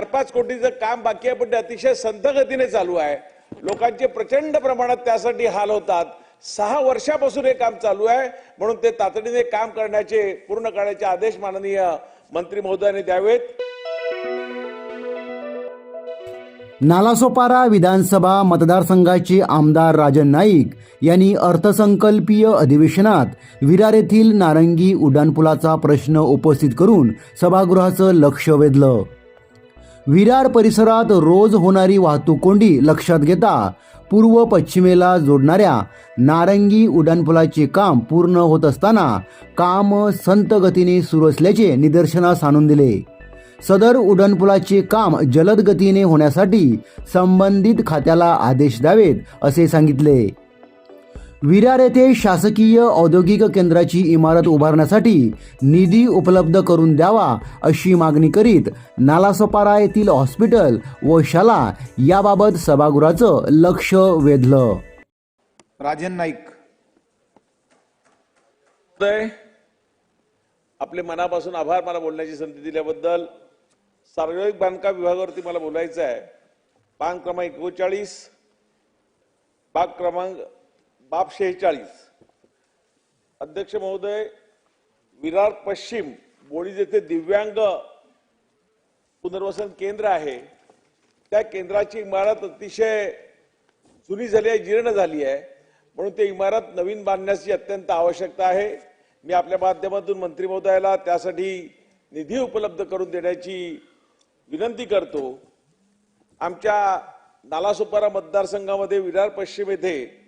चार पाच कोटीचं काम बाकी आहे पण ते अतिशय संथ गतीने चालू आहे. लोकांचे प्रचंड प्रमाणात त्यासाठी हाल होतात. सहा वर्षापासून हे काम चालू आहे म्हणून ते तातडीने काम करण्याचे पूर्ण करण्याचे आदेश माननीय मंत्री महोदयांनी द्यावेत. नालासोपारा विधानसभा मतदारसंघाचे आमदार राजन नाईक यांनी अर्थसंकल्पीय अधिवेशनात विरार येथील नारंगी उड्डाणपुलाचा प्रश्न उपस्थित करून सभागृहाचं लक्ष वेधलं. विरार परिसरात रोज होणारी वाहतूक कोंडी लक्षात घेता पूर्व पश्चिमेला जोडणाऱ्या नारंगी उड्डाणपुलाचे काम पूर्ण होत असताना काम संत गतीने सुरू असल्याचे निदर्शनास आणून दिले. सदर उड्डाणपुलाचे काम जलद गतीने होण्यासाठी संबंधित खात्याला आदेश द्यावेत असे सांगितले. विरार येथे शासकीय औद्योगिक केंद्राची इमारत उभारण्यासाठी निधी उपलब्ध करून द्यावा अशी मागणी करीत नालासोपारा येथील हॉस्पिटल व शाला याबाबत सभागृहाचं लक्ष वेधलं. राजन नाईक. आपले मनापासून आभार मला बोलण्याची संधी दिल्याबद्दल. सार्वजनिक बांधकाम विभागावरती मला बोलायचं आहे. पान क्रमांक एकोणचाळीस बाग क्रमांक बाप शेहेचाळीस. अध्यक्ष महोदय विरार पश्चिम बोळी जेथे दिव्यांग पुनर्वसन केंद्र आहे. त्या केंद्राची इमारत अतिशय जुनी झाली आहे जीर्ण झाली आहे. म्हणून ते इमारत नवीन बांधण्याची अत्यंत आवश्यकता आहे. मी आपल्या माध्यमातून मंत्री महोदयाला त्यासाठी निधी उपलब्ध करून देण्याची विनंती करतो. आमच्या नालासोपारा मतदारसंघामध्ये विरार पश्चिम येथे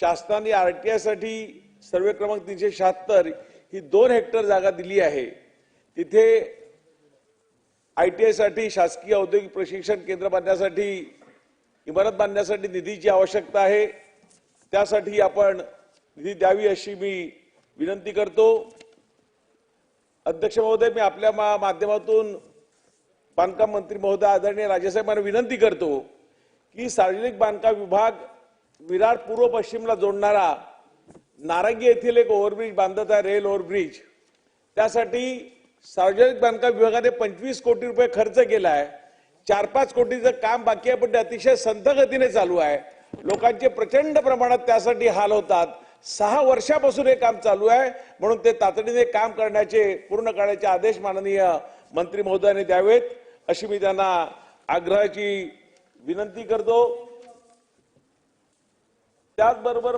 शासनाने आर टी आयसाठी सर्वे क्रमांक तीनशे शहात्तर ही दोन हेक्टर जागा दिली आहे. तिथे आय टी आयसाठी शासकीय औद्योगिक प्रशिक्षण केंद्र बांधण्यासाठी इमारत बांधण्यासाठी निधीची आवश्यकता आहे. त्यासाठी आपण निधी द्यावी अशी मी विनंती करतो. अध्यक्ष महोदय मी आपल्या मा- माध्यमातून बांधकाम मंत्री महोदय आदरणीय राजेसाहेबांना विनंती करतो की सार्वजनिक बांधकाम विभाग विरार पूर्व पश्चिमला जोडणारा नारंगी येथील एक ओव्हरब्रिज बांधत आहे रेल ओव्हरब्रिज त्यासाठी सार्वजनिक बांधकाम विभागाने पंचवीस कोटी रुपये खर्च केला आहे. चार पाच कोटीचं काम बाकी आहे पण ते अतिशय संथ गतीने चालू आहे. लोकांचे प्रचंड प्रमाणात त्यासाठी हाल होतात. सहा वर्षापासून हे काम चालू आहे म्हणून ते तातडीने काम करण्याचे पूर्ण करण्याचे आदेश माननीय मंत्री महोदयाने द्यावेत. अशी मी त्यांना आग्रहाची विनंती करतो. त्याचबरोबर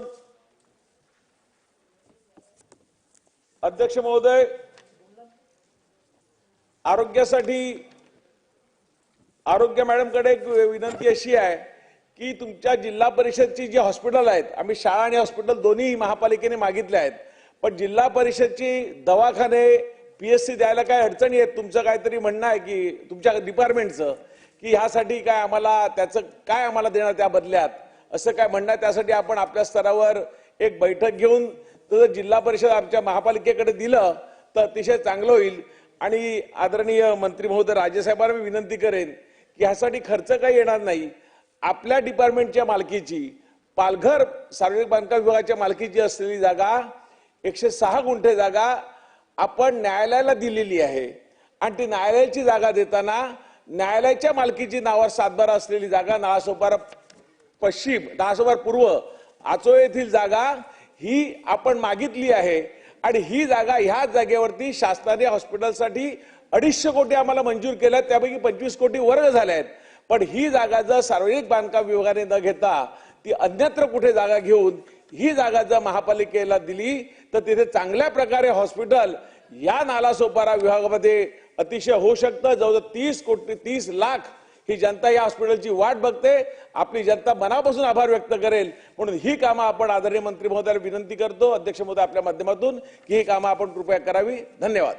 अध्यक्ष महोदय आरोग्यासाठी आरोग्य मॅडमकडे एक विनंती अशी आहे की तुमच्या जिल्हा परिषदची जी हॉस्पिटल आहेत आम्ही शाळा आणि हॉस्पिटल दोन्ही महापालिकेने मागितले आहेत पण जिल्हा परिषदची दवाखाने पीएससी द्यायला काय अडचणी आहेत? तुमचं काहीतरी म्हणणं आहे की तुमच्या डिपार्टमेंटचं की ह्यासाठी काय आम्हाला त्याचं काय आम्हाला देणार त्या बदल्यात? असं काय म्हणणं आहे त्यासाठी आपण आपल्या स्तरावर एक बैठक घेऊन तर जिल्हा परिषद आमच्या महापालिकेकडे दिलं तर अतिशय चांगलं होईल. आणि आदरणीय मंत्री महोदय राजेसाहेबांना मी विनंती करेन की ह्यासाठी खर्च काही येणार नाही. आपल्या डिपार्टमेंटच्या मालकीची पालघर सार्वजनिक बांधकाम विभागाच्या मालकीची असलेली जागा एकशे सहा गुंठे जागा आपण न्यायालयाला दिलेली आहे. आणि ती न्यायालयाची जागा देताना न्यायालयाच्या मालकीची नावावर सातबारा असलेली जागा नावासोपारा पश्चिम नाळासोपारा पूर्व आचो येथील जागा ही आपण मागितली आहे. आणि ही जागा ह्या जागेवरती शासनाने हॉस्पिटलसाठी अडीचशे कोटी आम्हाला मंजूर केल्या त्यापैकी पंचवीस कोटी वर्ग झाल्या आहेत. पण ही जागा जर सार्वजनिक बांधकाम विभागाने न घेता ती अन्यत्र कुठे जागा घेऊन ही जागा जर महापालिकेला दिली तर तिथे चांगल्या प्रकारे हॉस्पिटल या नालासोपारा विभागामध्ये अतिशय होऊ शकतं. जवळजवळ तीस कोटी तीस लाख ही जनता या हॉस्पिटलची वाट बघते आपली जनता मनापासून आभार व्यक्त करेल. म्हणून ही कामं आपण आदरणीय मंत्री महोदयाला विनंती करतो अध्यक्ष महोदय आपल्या माध्यमातून की ही कामं आपण कृपया करावी. धन्यवाद.